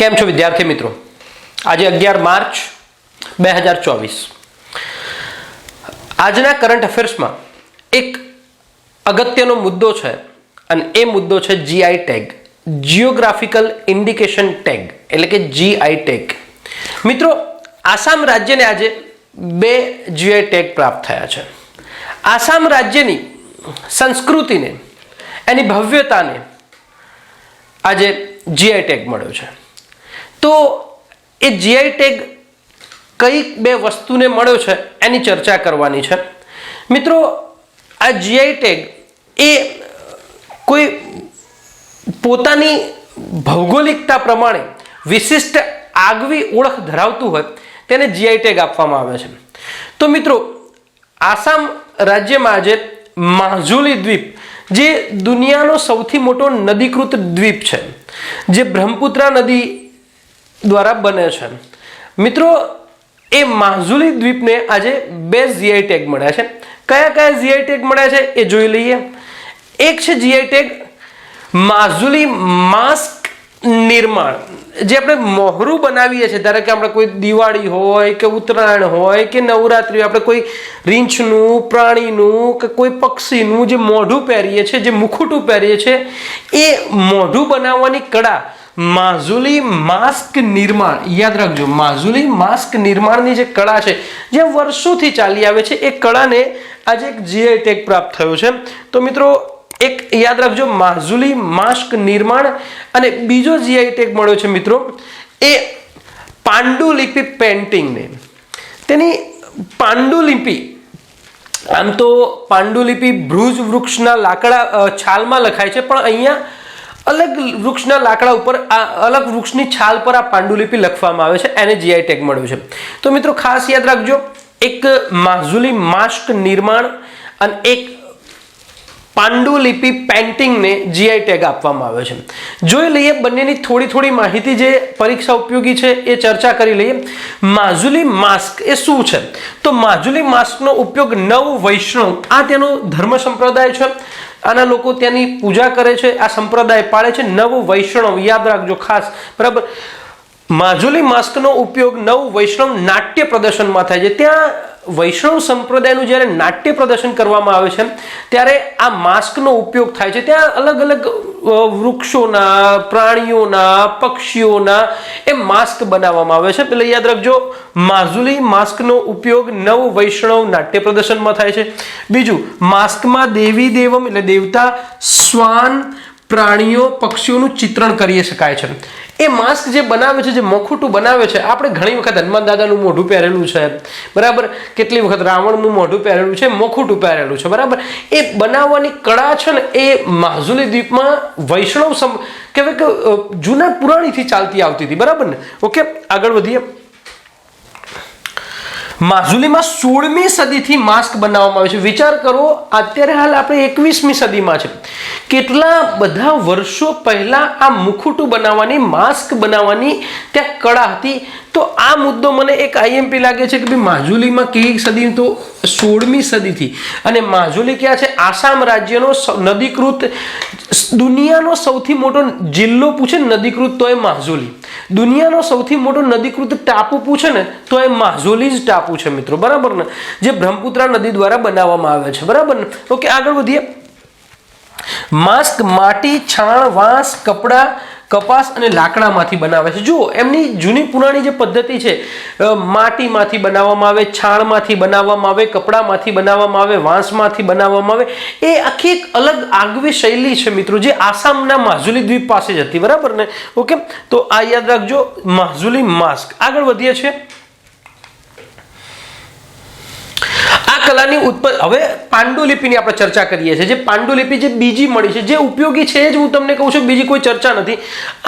કેમ છો વિદ્યાર્થી મિત્રો? આજે અગિયાર માર્ચ બે હજાર ચોવીસ. આજના કરંટ અફેર્સમાં એક અગત્યનો મુદ્દો છે અને એ મુદ્દો છે GI tag geographical indication tag એટલે કે જીઆઈ ટેગ મિત્રો, આસામ રાજ્યને આજે બે જીઆઈ ટેગ પ્રાપ્ત થયા છે. આસામ રાજ્યની સંસ્કૃતિને, એની ભવ્યતાને આજે જીઆઈ ટેગ મળ્યો છે. તો એ જીઆઈ ટેગ કઈ બે વસ્તુને મળ્યો છે એની ચર્ચા કરવાની છે. મિત્રો, આ જીઆઈ ટેગ એ કોઈ પોતાની ભૌગોલિકતા પ્રમાણે વિશિષ્ટ આગવી ઓળખ ધરાવતું હોય તેને જીઆઈ ટેગ આપવામાં આવે છે. તો મિત્રો, આસામ રાજ્યમાં આજે માજુલી દ્વીપ, જે દુનિયાનો સૌથી મોટો નદીકૃત દ્વીપ છે, જે બ્રહ્મપુત્રા નદી દ્વારા બને છે. મિત્રો, એ માઝુલી દ્વીપને આજે બે જીઆઈ ટેગ મળ્યા છે. કયા કયા જીઆઈ ટેગ મળ્યા છે એ જોઈ લઈએ. એક છે જીઆઈ ટેગ માઝુલી માસ્ક નિર્માણ. જે આપણે મોહરું બનાવીએ છીએ, ધારો કે આપણે કોઈ દિવાળી હોય કે ઉત્તરાયણ હોય કે નવરાત્રિ આપણે કોઈ રીંછનું, પ્રાણીનું કે કોઈ પક્ષીનું જે મોઢું પહેરીએ છીએ, જે મુખુટું પહેરીએ છીએ, એ મોઢું બનાવવાની કળા માઝુલી માસ્ક નિર્માણ, યાદ રાખજો, માઝુલી માસ્ક નિર્માણની જે કળા છે, જે વર્ષોથી ચાલી આવે છે, એ કળાને આજે એક જીઆઈ ટેગ પ્રાપ્ત થયો છે. તો મિત્રો, એક યાદ રાખજો, માઝુલી માસ્ક નિર્માણ અને બીજો જીઆઈ ટેગ મળ્યો છે મિત્રો, એ પાંડુલિપિ પેન્ટિંગને તેની પાંડુલિપિ, આમ તો પાંડુલિપિ ભૃજ વૃક્ષના લાકડા છાલમાં લખાય છે, પણ અહીંયા અલગ વૃક્ષના લાકડા ઉપર આ અલગ વૃક્ષની છાલ પર આ પાંડુલિપિ લખવામાં આવે છે, એને જીઆઈ ટેગ મળ્યો છે. તો મિત્રો ખાસ યાદ રાખજો, એક માઝુલી માસ્ક નિર્માણ અને એક પાંડુલિપિ પેન્ટિંગને જીઆઈ ટેગ આપવામાં આવે છે. જોઈ લઈએ, બંનેની થોડી થોડી માહિતી જે પરીક્ષા ઉપયોગી છે એ ચર્ચા કરી લઈએ. માજુલી માસ્ક એ શું છે? તો માજુલી માસ્કનો ઉપયોગ નવ વૈષ્ણવ, આ તેનો ધર્મ સંપ્રદાય છે. આના લોકો ત્યાંની પૂજા કરે છે, આ સંપ્રદાય પાળે છે. નવ વૈષ્ણવ, યાદ રાખજો ખાસ, બરાબર? માજુલી માસ્કનો ઉપયોગ નવ વૈષ્ણવ નાટ્ય પ્રદર્શનમાં થાય છે. ત્યાં વૈષ્ણવ સંપ્રદાયનું જ્યારે નાટ્ય પ્રદર્શન કરવામાં આવે છે, ત્યારે આ માસ્કનો ઉપયોગ થાય છે. ત્યાં અલગ અલગ વૃક્ષોના, પ્રાણીઓના, પક્ષીઓના એ માસ્ક બનાવવામાં આવે છે. પેલે યાદ રાખજો, માઝુલી માસ્કનો ઉપયોગ નવ વૈષ્ણવ નાટ્ય પ્રદર્શનમાં થાય છે. બીજું, માસ્કમાં દેવી દેવમ એટલે દેવતા, શ્વાન પ્રાણીઓ પક્ષીઓનું ચિત્રણ કરી શકાય છે. એ માસ્ક જે બનાવે છે, જે મખુટું બનાવે છે, આપણે ઘણી વખત હનુમાન દાદાનું મોઢું પહેરેલું છે. બરાબર? કેટલી વખત રાવણનું મોઢું પહેરેલું છે, મખુટું પહેરેલું છે, બરાબર? એ બનાવવાની કળા છે ને, એ માઝુલી દ્વીપમાં વૈષ્ણવ સમ કહેવાય કે જૂના પુરાણીથી ચાલતી આવતી હતી, બરાબર ને? ઓકે? આગળ વધીએ. માઝુલીમાં સોળમી સદીથી માસ્ક બનાવવામાં આવે છે. વિચાર કરો, અત્યારે હાલ આપણે એકવીસમી સદીમાં છે. કેટલા બધા વર્ષો પહેલાં આ મુખુટું બનાવવાની, માસ્ક બનાવવાની ત્યાં કળા હતી? તો આ મુદ્દો મને એક આઈએમપી લાગે છે કે ભાઈ માજુલીમાં કેવી સદી તો સોળમી સદીથી. અને માજુલી ક્યાં છે? આસામ રાજ્યનો નદીકૃત, દુનિયાનો સૌથી મોટો જિલ્લો પૂછે નદીકૃત તો એ માઝુલી દુનિયાનો સૌથી મોટો નદીકૃત ટાપુ પૂછે ને, તો એ માઝોલી જ ટાપુ છે મિત્રો. બરાબર ને? જે બ્રહ્મપુત્રા નદી દ્વારા બનાવવામાં આવે છે. બરાબર ને? ઓકે, આગળ વધીએ. માસ્ક, માટી, છાણ, વાંસ, કપડા કપાસ અને લાકડામાંથી બનાવે છે. જુઓ, એમની જૂની પુરાણી જે પદ્ધતિ છે માટીમાંથી બનાવવામાં આવે, છાણમાંથી બનાવવામાં આવે, કપડામાંથી બનાવવામાં આવે, વાંસમાંથી બનાવવામાં આવે, એ આખી એક અલગ આગવી શૈલી છે મિત્રો, જે આસામના માઝુલી દ્વીપ પાસે જ હતી. બરાબર ને? ઓકે? તો આ યાદ રાખજો માઝુલી માસ્ક. આગળ વધીએ છીએ આ કલાની ઉત્પત્તિ હવે પાંડુલિપિની આપણે ચર્ચા કરીએ છીએ. જે પાંડુલિપિ જે બીજી મળી છે, જે ઉપયોગી છે જ હું તમને કહું છું, બીજી કોઈ ચર્ચા નથી.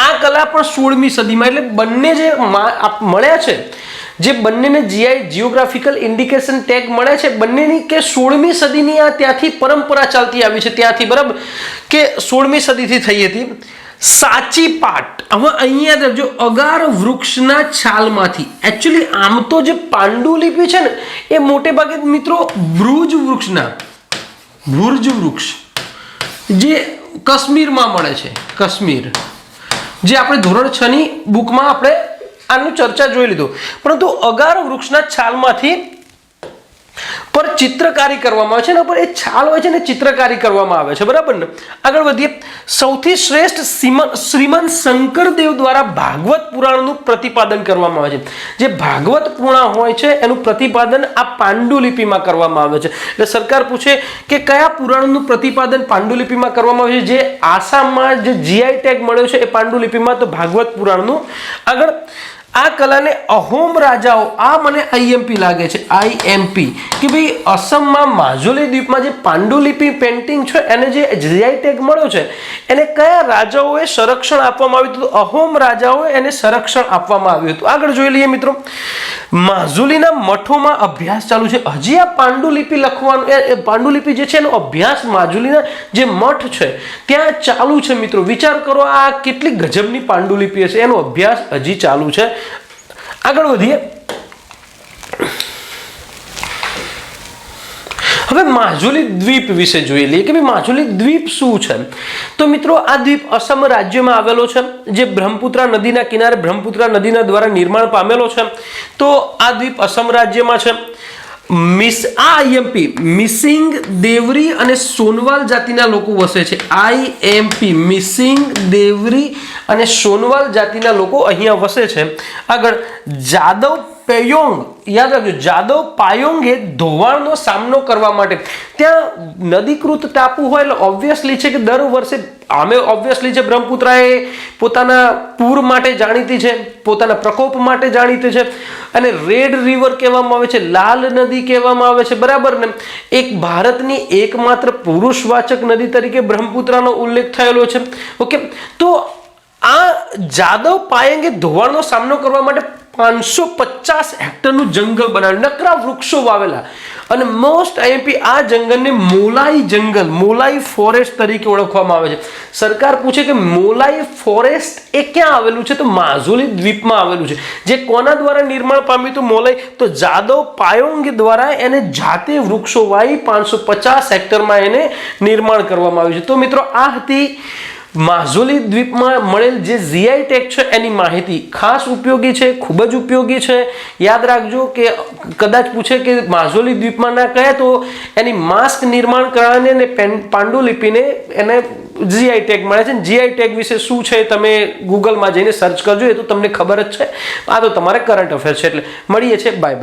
આ કલા પણ સોળમી સદીમાં એટલે બંને જે મળ્યા છે, જે બંનેને જીઆઈ જીઓગ્રાફિકલ ઇન્ડિકેશન ટેગ મળે છે, બંનેની કે સોળમી સદીની આ ત્યાંથી પરંપરા ચાલતી આવી છે. ત્યાંથી બરાબર કે સોળમી સદીથી થઈ હતી. સાચી પાટ. હવે અહીંયા જો અગાર વૃક્ષના છાલમાંથી એકચ્યુઅલી આમ તો જે પાંડુલિપિ છે ને, એ મોટે ભાગે મિત્રો ભૃજ વૃક્ષના, ભુર્જ વૃક્ષ, જે કાશ્મીરમાં મળે છે, કાશ્મીર. જે આપણે ધોરણ છની બુકમાં આપણે આનું ચર્ચા જોઈ લીધું. પરંતુ અગાર વૃક્ષના છાલમાંથી પર ચિત્રકારી કરવામાં આવે છે એના પર એ છાલ હોય છે ને ચિત્રકારી કરવામાં આવે છે, બરાબર ને? આગળ વધીએ. સૌથી શ્રેષ્ઠ શ્રીમન શ્રીમંત શંકરદેવ દ્વારા ભાગવત પુરાણનું પ્રતિપાદન કરવામાં આવે છે. જે ભાગવત પુરાણ હોય છે, એનું પ્રતિપાદન આ પાંડુલિપિમાં કરવામાં આવે છે. એટલે સરકાર પૂછે કે કયા પુરાણનું પ્રતિપાદન પાંડુલિપિમાં કરવામાં આવે છે? જે આસામમાં જે જીઆઈ ટેગ મળ્યો છે એ પાંડુલિપિમાં તો ભાગવત પુરાણનું. આગળ આ કલાને અહોમ રાજાઓ, આ મને આઈએમપી લાગે છે આઈએમપી કે ભાઈ અસમમાં માજુલી દ્વીપમાં જે પાંડુલિપિ પેન્ટિંગ છે, એને જે જીઆઈ ટેગ મળ્યો છે, એને કયા રાજાઓએ સંરક્ષણ આપવામાં આવ્યું હતું? અહોમ રાજાઓએ એને સંરક્ષણ આપવામાં આવ્યું હતું. આગળ જોઈ લઈએ મિત્રો. માજુલીના મઠોમાં અભ્યાસ ચાલુ છે. હજી આ પાંડુલિપિ લખવાનું એ- પાંડુલિપિ જે છે, એનો અભ્યાસ માજુલીના જે મઠ છે, ત્યાં ચાલુ છે મિત્રો. વિચાર કરો આ કેટલી ગજબની પાંડુલિપિ હશે. એનો અભ્યાસ હજી ચાલુ છે. આગળ વધીએ. હવે માજુલી દ્વીપ વિશે જોઈ લઈએ કે ભાઈ માજુલી દ્વીપ શું છે? તો મિત્રો આ દ્વીપ અસમ રાજ્યમાં આવેલો છે, જે બ્રહ્મપુત્રા નદીના કિનારે બ્રહ્મપુત્રા નદીના દ્વારા નિર્માણ પામેલો છે. તો આ દ્વીપ અસમ રાજ્યમાં છે. મિસ આ આઈએમપી મિસિંગ દેવરી અને સોનવાલ જાતિના લોકો વસે છે. આઈએમપી મિસિંગ દેવરી અને સોનવાલ જાતિના લોકો અહીંયા વસે છે. આગળ જાદવ પેયોંગ. યાદ રાખજો, જાદવ પાયોંગે ધોવાણનો સામનો કરવા માટે. ત્યાં નદીકૃત ટાપુ હોય એટલે ઓબ્વિયસલી છે કે દર વર્ષે આમે ઓબ્વિયસલી છે બ્રહ્મપુત્રા એ પોતાના પૂર માટે જાણીતી છે, પોતાના પ્રકોપ માટે જાણીતી છે, અને રેડ રિવર કહેવામાં આવે છે, લાલ નદી કહેવામાં આવે છે, બરાબર ને? એક ભારતની એકમાત્ર પુરુષવાચક નદી તરીકે બ્રહ્મપુત્રાનો ઉલ્લેખ થયેલો છે. ઓકે તો આ જાદવ પાયંગે ધોવાણનો સામનો કરવા માટે પાંચસો પચાસ હેક્ટરનું જંગલ બનાવ્યું. નકરા વૃક્ષો વાવેલા. અને મોસ્ટ આઈએમપી આ જંગલને મોલાઈ જંગલ, મોલાઈ ફોરેસ્ટ તરીકે ઓળખવામાં આવે છે. સરકાર પૂછે કે મોલાઈ ફોરેસ્ટ એ ક્યાં આવેલું છે? તો માઝુલી દ્વીપમાં આવેલું છે. જે કોના દ્વારા નિર્માણ પામ્યું હતું મોલાઈ? તો જાદવ પાયોંગ દ્વારા એને જાતે વૃક્ષો વાવી પાંચસો પચાસ હેક્ટરમાં એને નિર્માણ કરવામાં આવ્યું છે. તો મિત્રો આ હતી માઝુલી દ્વીપમાં મળેલ જે ઝીઆઈ ટેગ છે, એની માહિતી ખાસ ઉપયોગી છે, ખૂબ જ ઉપયોગી છે. યાદ રાખજો કે કદાચ પૂછે કે માઝુલી દ્વીપમાં ના કહે તો એની માસ્ક નિર્માણ કરાવીને અને પેન પાંડુલિપિને એને જીઆઈ ટેગ મળે છે. જીઆઈ ટેગ વિશે શું છે, તમે ગૂગલમાં જઈને સર્ચ કરજો, એ તો તમને ખબર જ છે. આ તો તમારે કરંટ અફેર છે, એટલે મળીએ છીએ. બાય